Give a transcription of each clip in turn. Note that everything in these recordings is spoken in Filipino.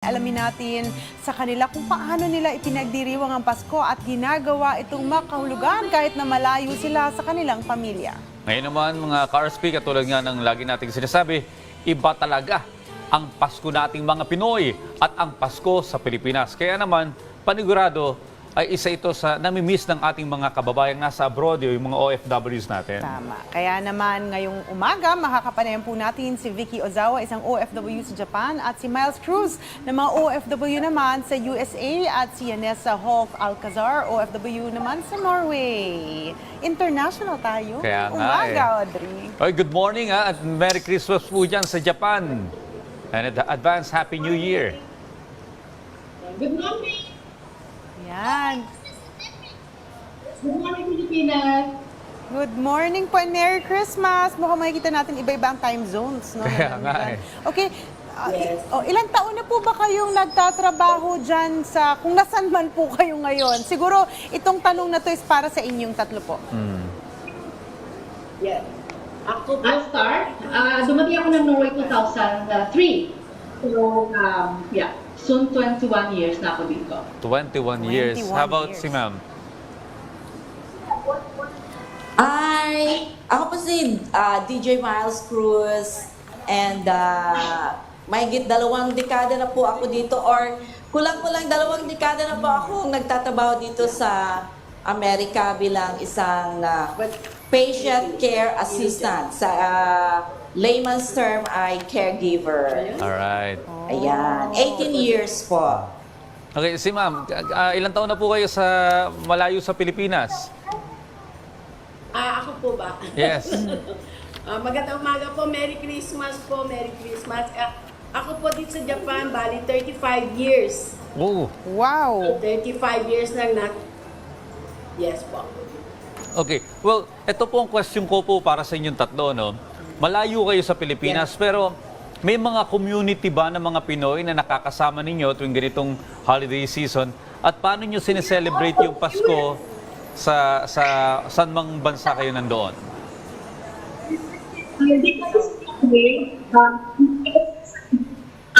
Alamin natin sa kanila kung paano nila ipinagdiriwang ang Pasko at ginagawa itong makahulugan kahit na malayo sila sa kanilang pamilya. Ngayon naman mga ka-RSP, katulad nga ng lagi nating sinasabi, iba talaga ang Pasko nating mga Pinoy at ang Pasko sa Pilipinas. Kaya naman, panigurado ay isa ito sa namimiss ng ating mga kababayan nasa abroad, yung mga OFWs natin. Tama. Kaya naman ngayong umaga, makakapanayan po natin si Vicky Ozawa, isang OFW sa Japan, at si Miles Cruz na mga OFW naman sa USA at si Yanessa Hoff Alcazar, OFW naman sa Norway. International tayo. Kaya nga umaga, eh. Audrey. Oy, good morning ha, at Merry Christmas po dyan sa Japan. And ad- advance Happy New Year. Good morning! Yan. Good morning, Pilipinas! Good morning po and Merry Christmas! Mukhang makikita natin iba-iba ang time zones. No? Kaya nga eh. Okay. ah, Yes. oh, ilang taon na po ba kayong nagtatrabaho dyan sa, kung nasan man po kayo ngayon? Siguro itong tanong na to is para sa inyong tatlo po. Yes. Ako, I'll start. Uh, dumating ako ng Norway 2003. So, um, yeah, soon 21 years na ako dito. 21, years. 21 How about years. si ma'am? Ay, ako po si ah, DJ Miles Cruz and uh, mahigit dalawang dekada na po ako dito or kulang-kulang dalawang dekada na po ako nagtatrabaho dito sa Amerika bilang isang ah, patient care assistant sa ah, layman's term ay caregiver. Alright. Ayan, 18 years po. Okay, si ma'am, ah, ilang taon na po kayo sa malayo sa Pilipinas? Ah, ako po ba? Yes. Ah, magandang umaga po. Merry Christmas po. Merry Christmas. Ah, ako po dito sa Japan, bali 35 years. Oh, Wow! 35 years lang na. Yes po. okay. Well, ito po ang question ko po para sa inyong tatlo, no? Malayo kayo sa Pilipinas, pero may mga community ba ng mga Pinoy na nakakasama ninyo tuwing ganitong holiday season? At paano nyo sineselebrate yung Pasko sa sa saan mang bansa kayo nandoon? Hindi um,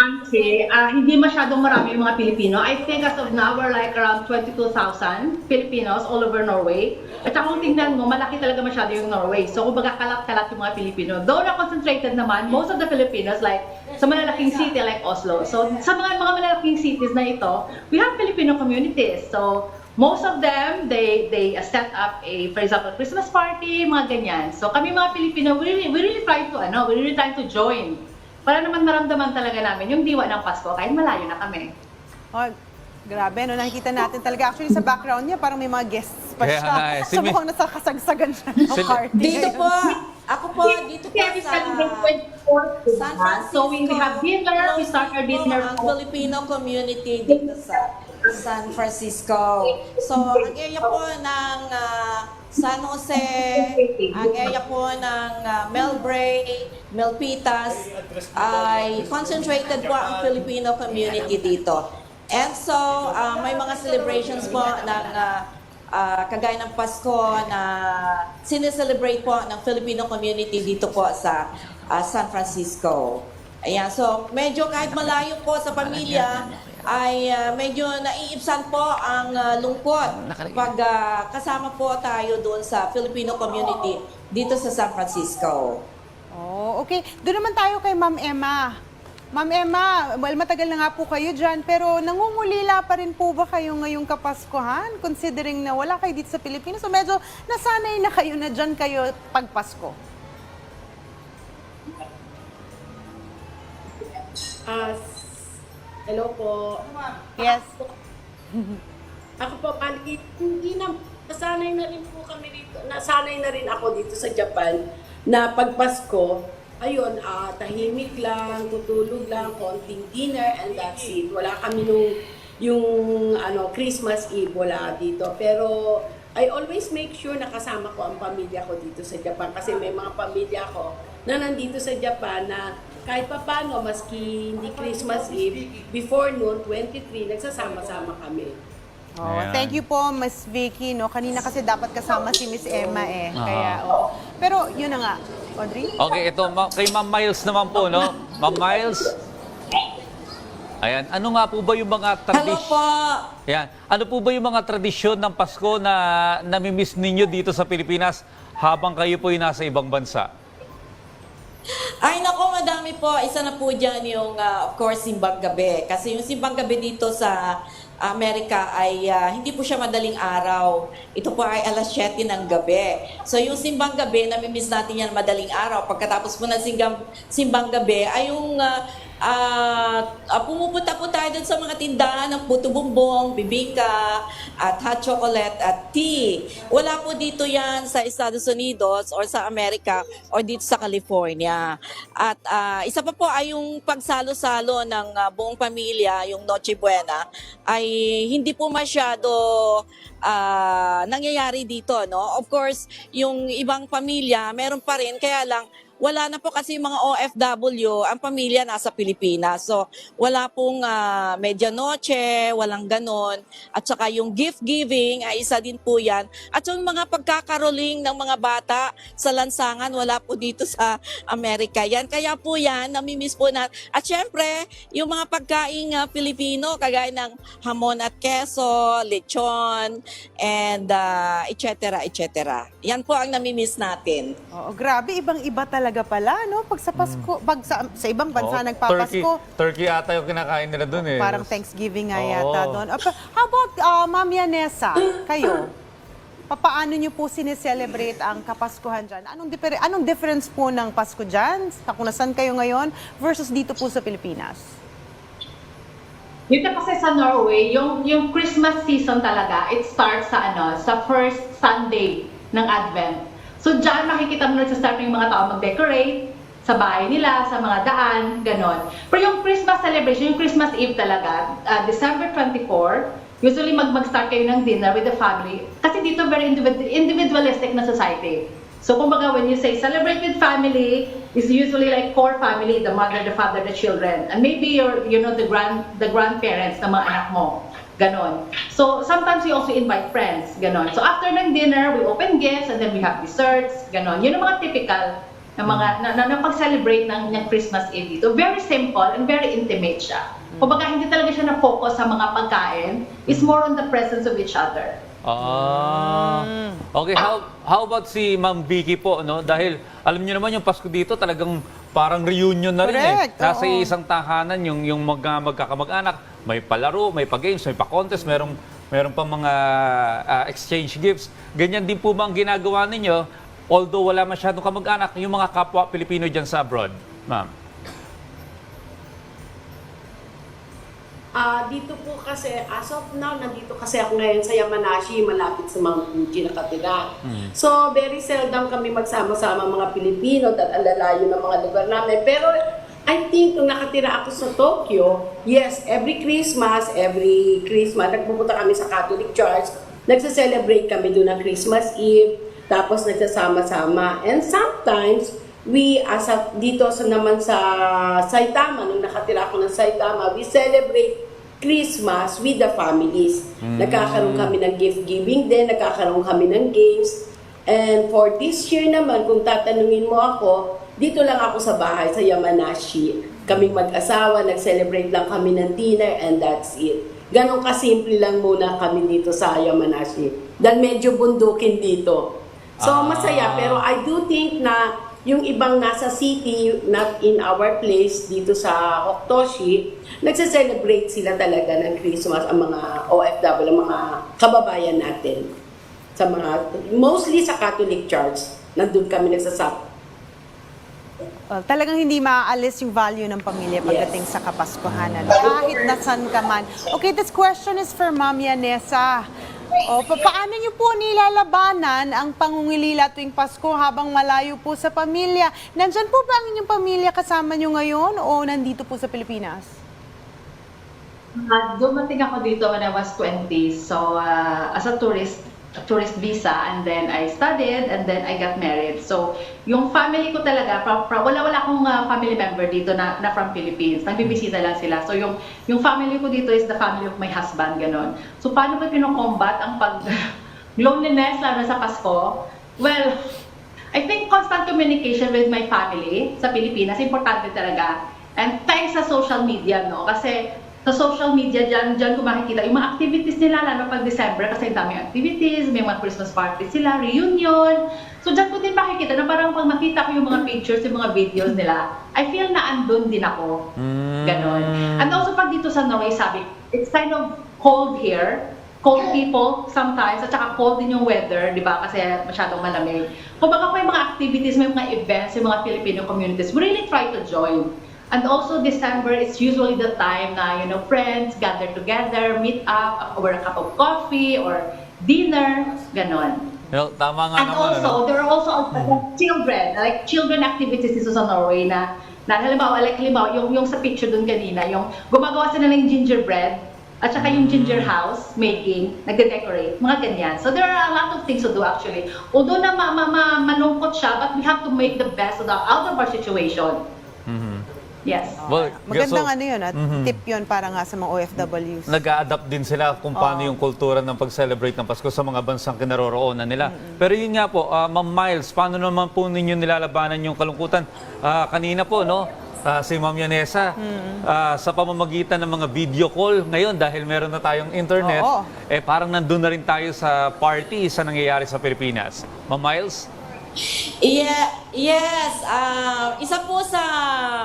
Kasi, ah, hindi masyadong marami yung mga Pilipino. I think as of now, we're like around 22,000 Filipinos all over Norway. At kung tingnan mo, malaki talaga masyado yung Norway. So, kumbaga kalat-kalat yung mga Pilipino. Though na-concentrated naman, most of the Filipinos, like sa malalaking city like Oslo. So, sa mga mga malalaking cities na ito, we have Filipino communities. So, most of them, they they uh, set up a, for example, Christmas party, mga ganyan. So, kami mga Pilipino, we really, we really try to, ano, we really try to join para naman maramdaman talaga namin yung diwa ng Pasko kahit malayo na kami. Oh, grabe, no? Nakikita natin talaga. Actually, sa background niya, parang may mga guests pa Kaya siya. nga eh. Si so, Mi- mukhang nasa kasagsagan siya ng Si- party. Dito po, ako po, dito po Kaya we sa celebrate 24th, San? Francisco. So we, we have dinner, we start our dinner ang po. Filipino community dito sa San Francisco. So, ang area po ng ah, San Jose, ang area po ng uh, Melbray, Melpitas, ay concentrated po ang Filipino community dito. And so, ah, may mga celebrations po ng ah, ah, kagaya ng Pasko na sineselebrate po ng Filipino community dito po sa ah, San Francisco. Ayan, so medyo kahit malayo po sa pamilya, ay ah, medyo naiipsan po ang ah, lungkot pag ah, kasama po tayo doon sa Filipino community dito sa San Francisco. Oh, okay. Doon naman tayo kay Ma'am Emma. Ma'am Emma, well, matagal na nga po kayo dyan, pero nangungulila pa rin po ba kayo ngayong Kapaskuhan? Considering na wala kayo dito sa Pilipinas, so medyo nasanay na kayo na dyan kayo pag Pasko. Hello po. Yes. Ako po, bali, hindi na, nasanay na rin po kami dito. Nasanay na rin ako dito sa Japan na pag Pasko, ayun, ah, tahimik lang, tutulog lang, konting dinner, and that's it. Wala kami nung, yung ano, Christmas Eve, wala dito. Pero, I always make sure na kasama ko ang pamilya ko dito sa Japan kasi may mga pamilya ko na nandito sa Japan na kahit papano, maski hindi Christmas Eve, before noon, 23, nagsasama-sama kami. Oh, Ayan. thank you po, Miss Vicky. No? Kanina kasi dapat kasama si Miss Emma eh. Aha. Kaya, oo. Pero yun na nga, Audrey? Okay, ito ma- kay Ma'am Miles naman po, no? Ma'am Miles, Ayan, ano nga po ba yung mga Hello tradisyon? po. Ayan, ano po ba yung mga tradisyon ng Pasko na namimiss ninyo dito sa Pilipinas habang kayo po ay nasa ibang bansa? Ay nako, madami po. Isa na po dyan yung, ah, of course, simbang gabi. Kasi yung simbang gabi dito sa Amerika ay ah, hindi po siya madaling araw. Ito po ay alas 7 ng gabi. So yung simbang gabi, namimiss natin yan madaling araw. Pagkatapos po ng simbang, simbang gabi, ay yung ah, ah, ah, pumupunta po tayo dun sa mga tindahan ng puto bumbong, bibingka, at hot chocolate at tea. Wala po dito yan sa Estados Unidos or sa Amerika or dito sa California. At ah, isa pa po ay yung pagsalo-salo ng ah, buong pamilya, yung Noche Buena, ay hindi po masyado ah, nangyayari dito. No? Of course, yung ibang pamilya, meron pa rin, kaya lang wala na po kasi yung mga OFW, ang pamilya nasa Pilipinas. So, wala pong uh, medianoche, walang ganon. At saka yung gift giving ay isa din po yan. At yung mga pagkakaroling ng mga bata sa lansangan, wala po dito sa Amerika. Yan, kaya po yan, namimiss po na. At syempre, yung mga pagkaing uh, Pilipino, kagaya ng hamon at keso, lechon, and uh, et cetera, et cetera. Yan po ang namimiss natin. Oo, grabe, ibang-iba talaga pala, no? Pag sa Pasko, pag sa, sa ibang bansa Oh, nagpapasko, Turkey, turkey ata yung kinakain nila doon eh. parang Thanksgiving nga Oo. yata doon. Ah, pa- How about uh, Ma'am Yanesa, kayo? Papaano nyo po sineselebrate ang Kapaskuhan dyan? Anong, differ- anong difference po ng Pasko dyan, sa kung nasan kayo ngayon, versus dito po sa Pilipinas? Dito kasi sa Norway, yung yung Christmas season talaga, it starts sa ano, sa first Sunday ng Advent. So diyan makikita mo na sa start yung mga tao mag-decorate sa bahay nila, sa mga daan, ganon. Pero yung Christmas celebration, yung Christmas Eve talaga, uh, December 24, usually mag mag-start kayo ng dinner with the family. Kasi dito very individ- individualistic na society. So kumbaga when you say celebrate with family, is usually like core family, the mother, the father, the children. And maybe your you know the grand the grandparents ng mga anak mo. Ganon. So sometimes we also invite friends, ganon. So after ng dinner, we open gifts and then we have desserts, ganon. Yun ang mga typical na mga na, na, na pag-celebrate ng, ng Christmas Eve dito. Very simple and very intimate siya. Kumbaga hindi talaga siya na-focus sa mga pagkain. It's more on the presence of each other. Ah. Okay, how how about si Ma'am Vicky po, no? Dahil alam niyo naman yung Pasko dito talagang parang reunion na rin Correct, eh. Nasa oo. isang tahanan yung yung mga magkakamag-anak, may palaro, may pa-games, may pa-contest, merong meron pa mga ah, exchange gifts. Ganyan din po ba ang ginagawa ninyo? Although wala masyadong kamag-anak, yung mga kapwa Pilipino diyan sa abroad, ma'am. Ah, dito po kasi, as of now, nandito kasi ako ngayon sa Yamanashi, malapit sa Mount Fuji nakatira. So, very seldom kami magsama-sama mga Pilipino at ang lalayo ng mga lugar namin. Pero, I think nung nakatira ako sa Tokyo, yes, every Christmas, every Christmas, nagpupunta kami sa Catholic Church, nagsa-celebrate kami doon ng Christmas Eve, tapos nagsasama-sama. And sometimes, we as a, dito sa naman sa Saitama, nung nakatira ako ng Saitama, we celebrate Christmas with the families. Nagkakaroon kami ng gift giving din, nagkakaroon kami ng games. And for this year naman, kung tatanungin mo ako, dito lang ako sa bahay, sa Yamanashi. Kaming mag-asawa, nag-celebrate lang kami ng dinner and that's it. Ganon kasimple lang muna kami dito sa Yamanashi. Dahil medyo bundukin dito. So, Ah. masaya. Pero I do think na yung ibang nasa city, not in our place, dito sa Oktoshi, nagse-celebrate sila talaga ng Christmas ang mga OFW, ang mga kababayan natin. Sa mga, mostly sa Catholic Church, nandun kami nagsasap. Uh, talagang hindi maaalis yung value ng pamilya pagdating sa Kapaskuhan. Ano? Kahit nasan ka man. Okay, this question is for Ma'am Yanesa. O, pa- paano niyo po nilalabanan ang pangungilila tuwing Pasko habang malayo po sa pamilya? Nandyan po ba ang inyong pamilya kasama niyo ngayon o nandito po sa Pilipinas? Uh, dumating ako dito when I was 20. So, uh, as a tourist, tourist visa, and then I studied, and then I got married. So, yung family ko talaga, fra, wala wala akong uh, family member dito na, na from Philippines. Nagbibisita lang sila. So, yung yung family ko dito is the family of my husband, ganon. So, paano ba pinocombat ang pag loneliness lalo sa Pasko? Well, I think constant communication with my family sa Pilipinas, importante talaga. And thanks sa social media, no? Kasi sa social media, dyan, dyan ko makikita yung mga activities nila, lalo pag December, kasi daming activities, may mga Christmas party sila, reunion. So dyan ko din makikita na parang pag makita ko yung mga pictures, yung mga videos nila, I feel na andun din ako. Ganon. And also pag dito sa Norway, sabi, it's kind of cold here. Cold people sometimes, at saka cold din yung weather, di ba? Kasi masyadong malamig. Kung baka may mga activities, may mga events, yung mga Filipino communities, we really try to join. And also December is usually the time na, you know, friends gather together, meet up over a cup of coffee or dinner, ganon. Well, tama nga And naman. also, ano? there are also uh, children, like children activities dito sa Norway na, na halimbawa, like halimbawa, yung, yung sa picture dun kanina, yung gumagawa sila ng gingerbread, at saka yung ginger house making, nagde-decorate, mga ganyan. So there are a lot of things to do actually. Although na ma, ma, ma, malungkot siya, but we have to make the best of the, out of our situation. Yes. Well, Magandang so, ano yun at Mhm. tip yun para nga sa mga OFWs. nag-a-adapt din sila kung paano yung kultura ng pag-celebrate ng Pasko sa mga bansang kinaroroonan nila. Pero yun nga po, ah, Ma'am Miles, paano naman po ninyo nilalabanan yung kalungkutan? Ah, kanina po, no? ah, si Ma'am Yanesa, ah, sa pamamagitan ng mga video call ngayon dahil meron na tayong internet, Oo. eh parang nandun na rin tayo sa party sa nangyayari sa Pilipinas. Ma'am Miles? Yeah, yes, ah, isa po sa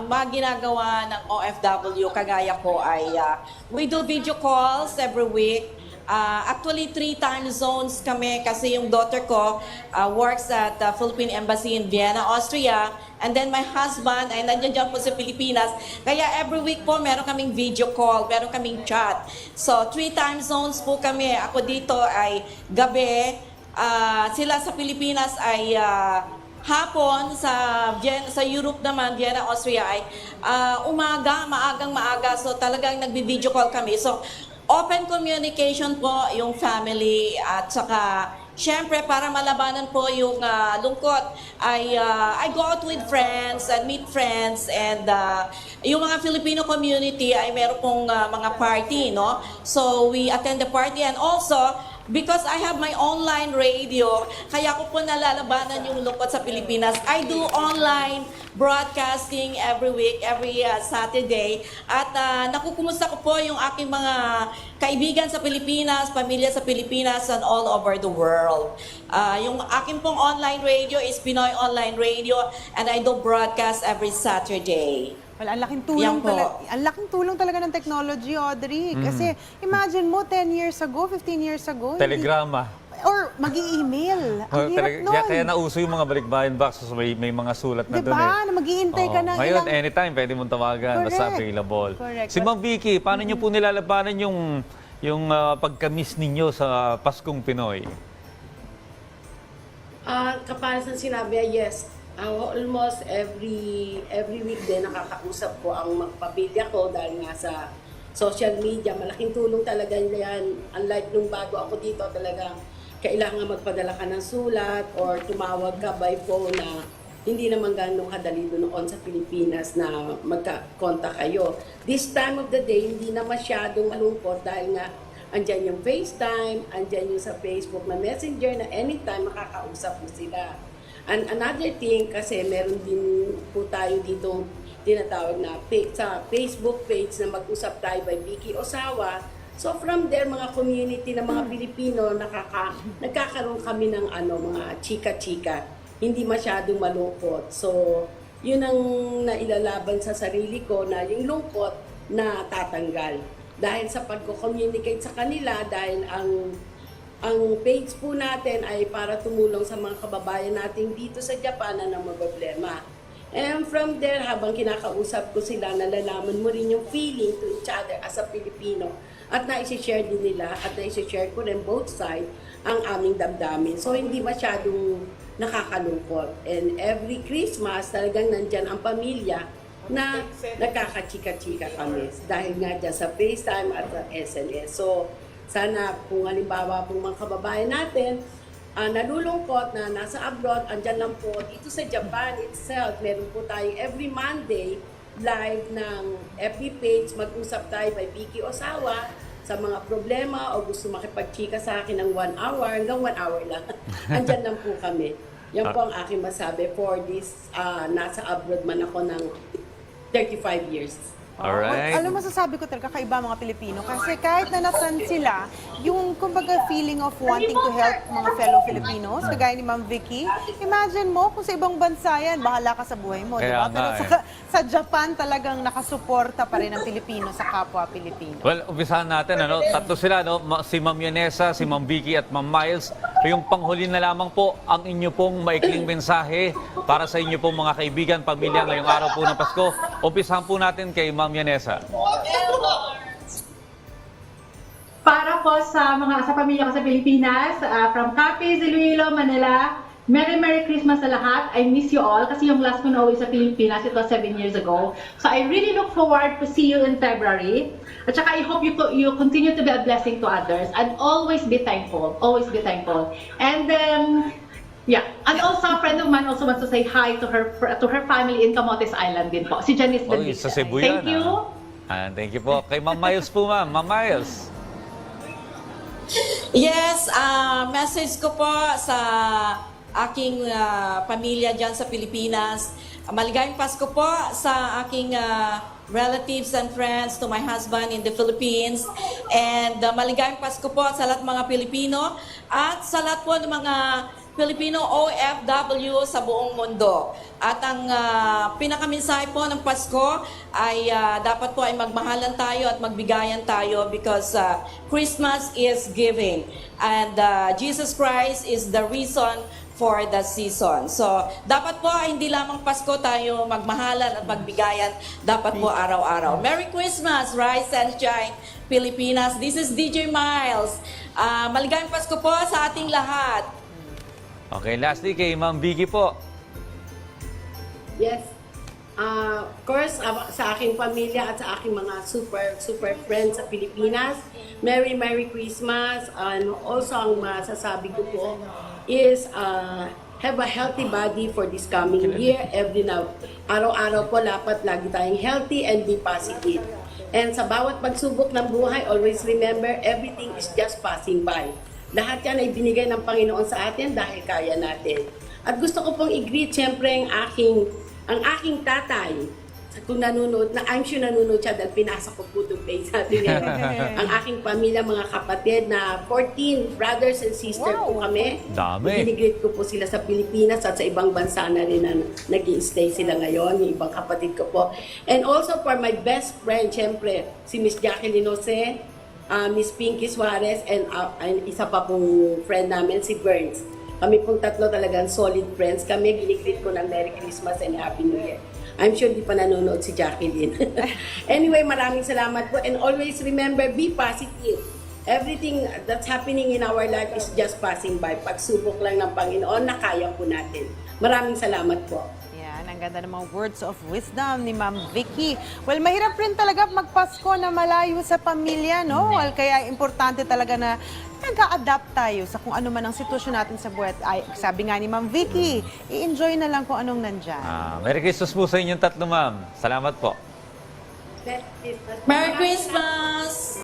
mga ginagawa ng OFW kagaya ko ay ah, we do video calls every week. Ah, actually, three time zones kami kasi yung daughter ko ah, works at the Philippine Embassy in Vienna, Austria. And then my husband ay nandiyan dyan po sa Pilipinas. Kaya every week po meron kaming video call, meron kaming chat. So, three time zones po kami. Ako dito ay gabi, Ah, sila sa Pilipinas ay ah, hapon sa Vien- sa Europe naman Vienna Austria ay ah, umaga maagang maaga so talagang nagbi-video call kami so open communication po yung family at saka Siyempre, para malabanan po yung ah, lungkot, ay ah, I go out with friends and meet friends and ah, yung mga Filipino community ay meron pong ah, mga party, no? So, we attend the party and also, because I have my online radio, kaya ko po nalalabanan yung lungkot sa Pilipinas. I do online broadcasting every week, every uh, Saturday. At uh, nakukumusta ko po yung aking mga kaibigan sa Pilipinas, pamilya sa Pilipinas, and all over the world. Uh, yung aking pong online radio is Pinoy Online Radio, and I do broadcast every Saturday. Well, ang laking Yan tulong po. talaga, ang laking tulong talaga ng technology, Audrey. Mm. Kasi imagine mo 10 years ago, 15 years ago, hindi- Telegrama. or mag-i-email. Ang Oh, hirap tele- nun. kaya, kaya nauso yung mga balikbayan boxes, may, may mga sulat na Diba? doon eh. Na mag-iintay ka Oo. ng Ngayon, ilang... anytime, pwede mong tawagan. Basta Correct. available. Correct. Si Ma'am Vicky, paano niyo po nilalabanan yung, yung ah, pagka-miss ninyo sa Paskong Pinoy? Ah, kapares ng sinabi, ay yes. Ah, almost every every week din nakakausap ko ang mga pamilya ko dahil nga sa social media. Malaking tulong talaga yan. Unlike nung bago ako dito, talaga kailangan magpadala ka ng sulat or tumawag ka by phone na hindi naman ganun kadali noon sa Pilipinas na magka-contact kayo. This time of the day, hindi na masyadong malungkot dahil nga andyan yung FaceTime, andyan yung sa Facebook na Messenger na anytime makakausap mo sila. And another thing, kasi meron din po tayo dito tinatawag na pa- sa Facebook page na mag-usap tayo by Vicky Osawa. So from there, mga community ng mga Pilipino, nakaka, nagkakaroon kami ng ano, mga chika-chika. Hindi masyadong malungkot. So, yun ang nailalaban sa sarili ko na yung lungkot na tatanggal. Dahil sa pagko-communicate sa kanila, dahil ang ang page po natin ay para tumulong sa mga kababayan natin dito sa Japan na problema. And from there, habang kinakausap ko sila, nalalaman mo rin yung feeling to each other as a Filipino. At naisi-share din nila at naisi-share ko rin both side ang aming damdamin. So, hindi masyadong nakakalungkot. And every Christmas, talagang nandyan ang pamilya na nagkakachika-chika kami. Dahil nga dyan sa FaceTime at sa SNS. So, sana kung halimbawa pong mga kababayan natin, ah, nalulungkot na nasa abroad, andyan lang po dito sa Japan itself, meron po tayo every Monday live ng FB page, mag-usap tayo by Vicky Osawa sa mga problema o gusto makipagchika sa akin ng one hour, hanggang one hour lang. andyan lang po kami. Yan po ang aking masabi for this, ah, nasa abroad man ako ng 35 years. Alright. Alam mo, sasabi ko talaga kaiba mga Pilipino kasi kahit na nasan sila, kumbaga feeling of wanting to help mga fellow Filipinos, kagaya ni Ma'am Vicky, imagine mo kung sa ibang bansa yan, bahala ka sa buhay mo, di Kaya ba? Pero nga sa, sa Japan talagang nakasuporta pa rin ang Pilipino sa kapwa Pilipino. Well, umpisahan natin, ano? Tatlo sila, no? Ma- Si Ma'am Yanesa, si Ma'am Vicky at Ma'am Miles. Yung panghuli na lamang po, ang inyo pong maikling mensahe para sa inyo pong mga kaibigan, pamilya ngayong araw po ng Pasko. Umpisahan po natin kay Ma'am Yanesa. Para po sa mga sa pamilya ko sa Pilipinas, ah, from Capiz, Iloilo, Manila, Merry Merry Christmas sa lahat. I miss you all kasi yung last ko na uwi sa Pilipinas, it was seven years ago. So I really look forward to see you in February. At saka I hope you, you continue to be a blessing to others and always be thankful. Always be thankful. And um, yeah, and also a friend of mine also wants to say hi to her to her family in Camotes Island din po. Si Janice Oy, Bendice. sa Cebu Thank yan, you. ah. Ah, thank you po. Kay Ma'am Miles po, Ma'am. Ma'am Miles. Yes, ah message ko po sa aking ah, pamilya dyan sa Pilipinas. Maligayang Pasko po sa aking ah, relatives and friends, to my husband in the Philippines. And ah, maligayang Pasko po sa lahat mga Pilipino at sa lahat po ng mga Filipino OFW sa buong mundo. At ang uh, pinakaminsahe po ng Pasko ay ah, dapat po ay magmahalan tayo at magbigayan tayo because ah, Christmas is giving and ah, Jesus Christ is the reason for the season. So, dapat po hindi lamang Pasko tayo magmahalan at magbigayan, dapat po araw-araw. Merry Christmas, Rise and Shine, Pilipinas. This is DJ Miles. Ah, maligayang Pasko po sa ating lahat. Okay, lastly kay Ma'am Vicky po. Yes. Ah, of course, ah, sa aking pamilya at sa aking mga super, super friends sa Pilipinas, Merry, Merry Christmas. And also, ang masasabi ko po is ah, have a healthy body for this coming year. Every now, araw-araw po, dapat lagi tayong healthy and be positive. And sa bawat pagsubok ng buhay, always remember, everything is just passing by. Lahat yan ay binigay ng Panginoon sa atin dahil kaya natin. At gusto ko pong i-greet siyempre ang aking, ang aking tatay. Kung nanonood, na I'm sure nanonood siya dahil pinasa ko po itong page natin. ang aking pamilya, mga kapatid na 14 brothers and sisters po Wow. kami. Dami. Binigreet ko po sila sa Pilipinas at sa ibang bansa na rin na nag stay sila ngayon, yung ibang kapatid ko po. And also for my best friend, syempre, si Miss Jacqueline Jose, ah, Miss Pinky Suarez, and, ah, and isa pa pong friend namin, si Burns. Kami pong tatlo talagang solid friends. Kami, ginigreet ko ng Merry Christmas and Happy New Year. I'm sure di pa nanonood si Jacqueline. anyway, maraming salamat po. And always remember, be positive. Everything that's happening in our life is just passing by. Pagsubok lang ng Panginoon na kaya po natin. Maraming salamat po. Ang ganda ng mga words of wisdom ni Ma'am Vicky. Well, mahirap rin talaga magpasko na malayo sa pamilya, no? Well, kaya importante talaga na nag-a-adapt tayo sa kung ano man ang sitwasyon natin sa buhay. Ay, sabi nga ni Ma'am Vicky, i-enjoy na lang kung anong nandyan. Ah, Merry Christmas po sa inyong tatlo, Ma'am. Salamat po. Merry Christmas. Merry Christmas!